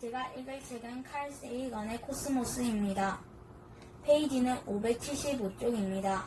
제가 읽을 책은 칼 세이건의 코스모스입니다. 페이지는 575쪽입니다.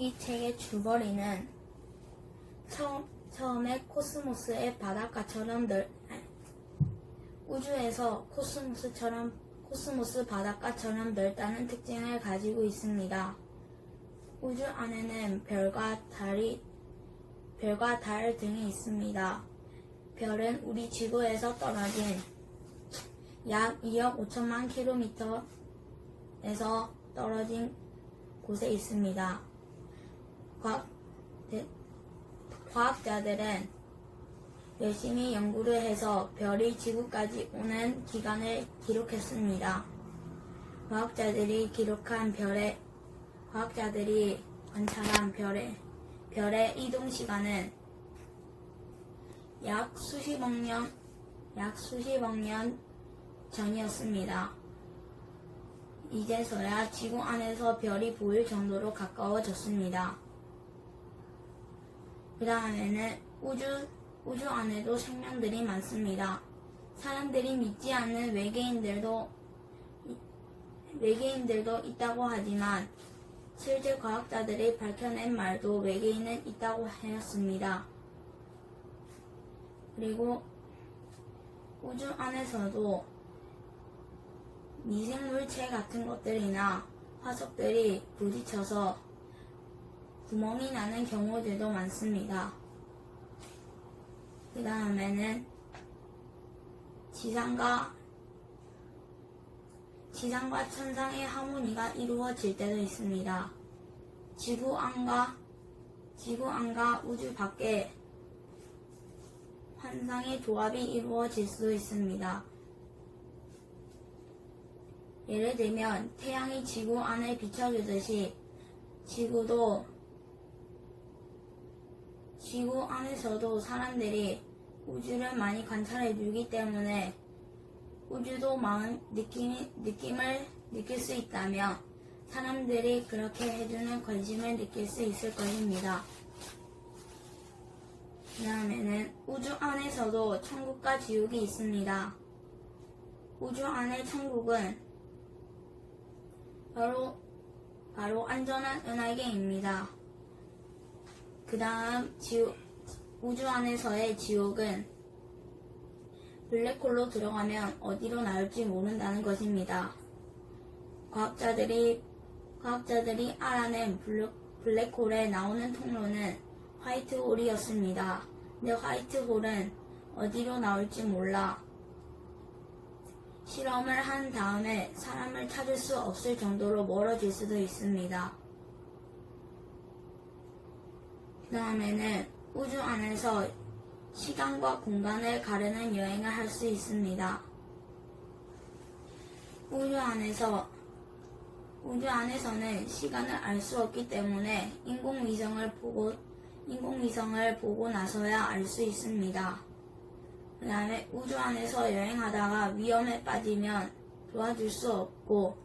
이 책의 줄거리는 처음, 처음에 코스모스의 바닷가처럼 넓, 우주에서 코스모스처럼 코스모스 바닷가처럼 넓다는 특징을 가지고 있습니다. 우주 안에는 별과 달이 별과 달 등이 있습니다. 별은 우리 지구에서 떨어진 약 2억 5천만 킬로미터에서 떨어진 곳에 있습니다. 과학, 대- 과학자들은 열심히 연구를 해서 별이 지구까지 오는 기간을 기록했습니다. 과학자들이 기록한 별의 과학자들이 관찰한 별의 별의 이동 시간은 약 수십억 년, 약 수십억 년 전이었습니다. 이제서야 지구 안에서 별이 보일 정도로 가까워졌습니다. 그 다음에는 우주, 우주 안에도 생명들이 많습니다. 사람들이 믿지 않는 외계인들도, 외계인들도 있다고 하지만 실제 과학자들이 밝혀낸 말도 외계인은 있다고 하였습니다. 그리고 우주 안에서도 미생물체 같은 것들이나 화석들이 부딪혀서 구멍이 나는 경우들도 많습니다. 그 다음에는 지상과 지상과 천상의 하모니가 이루어질 때도 있습니다. 지구 안과 지구 안과 우주 밖에 환상의 조합이 이루어질 수도 있습니다. 예를 들면 태양이 지구 안에 비춰주듯이 지구도 지구 안에서도 사람들이 우주를 많이 관찰해 주기 때문에 우주도 마음 느낌이, 느낌을 느낄 수 있다며 사람들이 그렇게 해주는 관심을 느낄 수 있을 것입니다. 그 다음에는 우주 안에서도 천국과 지옥이 있습니다. 우주 안의 천국은 바로, 바로 안전한 은하계입니다. 그 다음 우주 안에서의 지옥은 블랙홀로 들어가면 어디로 나올지 모른다는 것입니다. 과학자들이 과학자들이 알아낸 블랙, 블랙홀에 나오는 통로는 화이트홀이었습니다. 근데 화이트홀은 어디로 나올지 몰라 실험을 한 다음에 사람을 찾을 수 없을 정도로 멀어질 수도 있습니다. 그 다음에는 우주 안에서 시간과 공간을 가르는 여행을 할 수 있습니다. 우주 안에서 우주 안에서는 시간을 알 수 없기 때문에 인공위성을 보고 인공위성을 보고 나서야 알 수 있습니다. 그 다음에 우주 안에서 여행하다가 위험에 빠지면 도와줄 수 없고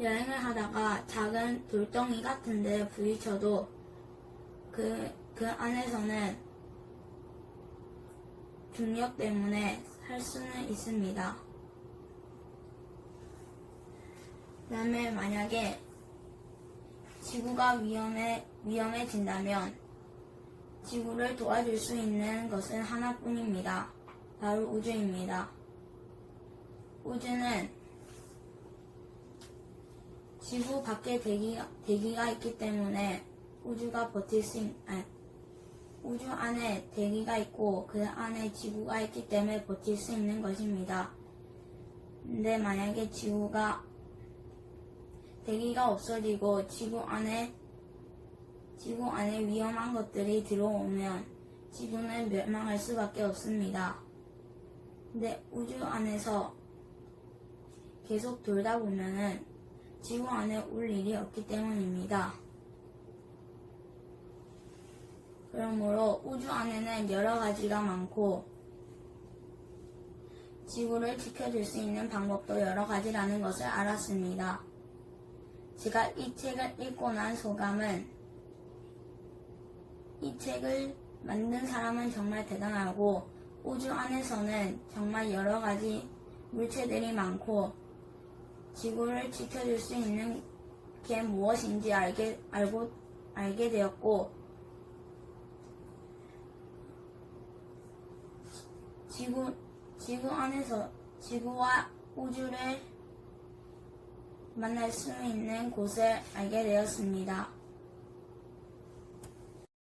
여행을 하다가 작은 돌덩이 같은 데 부딪혀도 그, 그 안에서는 중력 때문에 살 수는 있습니다. 그 다음에 만약에 지구가 위험해, 위험해진다면 지구를 도와줄 수 있는 것은 하나뿐입니다. 바로 우주입니다. 우주는 지구 밖에 대기가, 대기가 있기 때문에 우주가 버틸 수 있, 아니, 우주 안에 대기가 있고 그 안에 지구가 있기 때문에 버틸 수 있는 것입니다. 근데 만약에 지구가 대기가 없어지고 지구 안에 지구 안에 위험한 것들이 들어오면 지구는 멸망할 수밖에 없습니다. 근데 우주 안에서 계속 돌다 보면은 지구 안에 올 일이 없기 때문입니다. 그러므로 우주 안에는 여러 가지가 많고 지구를 지켜줄 수 있는 방법도 여러 가지라는 것을 알았습니다. 제가 이 책을 읽고 난 소감은 이 책을 만든 사람은 정말 대단하고 우주 안에서는 정말 여러 가지 물체들이 많고 지구를 지켜줄 수 있는 그게 무엇인지 알게, 알고, 알게 되었고, 지구, 지구 안에서 지구와 우주를 만날 수 있는 곳을 알게 되었습니다.